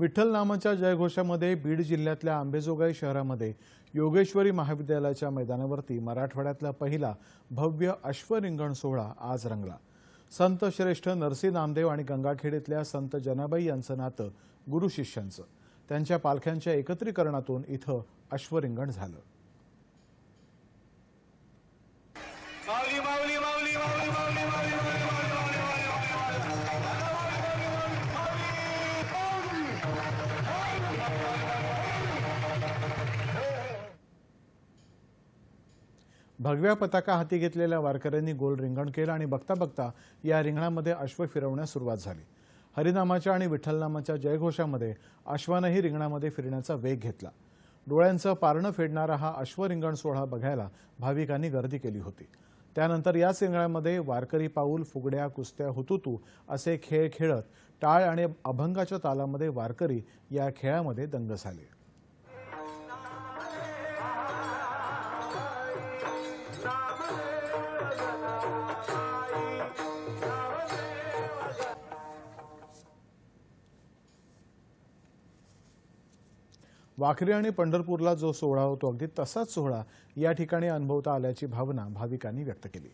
विठ्ठल नामाच्या जयघोषामध्ये बीड जिल्ह्यातल्या आंबेजोगाई शहरामध्ये योगेश्वरी महाविद्यालयाच्या मैदानावरती मराठवाड्यातला पहिला भव्य अश्वरिंगण सोहळा आज रंगला. संत श्रेष्ठ नरसी नामदेव आणि गंगाखेड इथल्या संत जनाबाई यांचं नातं गुरु शिष्यांचं. त्यांच्या पालख्यांच्या एकत्रीकरणातून इथं अश्वरिंगण झालं. भगव्या पताका हाती घेतलेल्या वारकऱ्यांनी गोल रिंगण केलं आणि बघता बघता या रिंगणामध्ये अश्व फिरवण्यास सुरुवात झाली. हरिनामाच्या आणि विठ्ठलनामाच्या जयघोषामध्ये अश्वानंही रिंगणामध्ये फिरण्याचा वेग घेतला. डोळ्यांचं पारणं फेडणारा हा अश्वरिंगण सोहळा बघायला भाविकांनी गर्दी केली होती. त्यानंतर याच रिंगणामध्ये वारकरी पाऊल फुगड्या कुस्त्या हुतुतू असे खेळ खेळत टाळ आणि अभंगाच्या तालामध्ये वारकरी या खेळामध्ये दंग झाले. वाखरी आणि पंढरपूरला जो सोहळा होतो अगदी तसाच सोहळा या ठिकाणी अनुभवता आल्याची भावना भाविकांनी व्यक्त केली.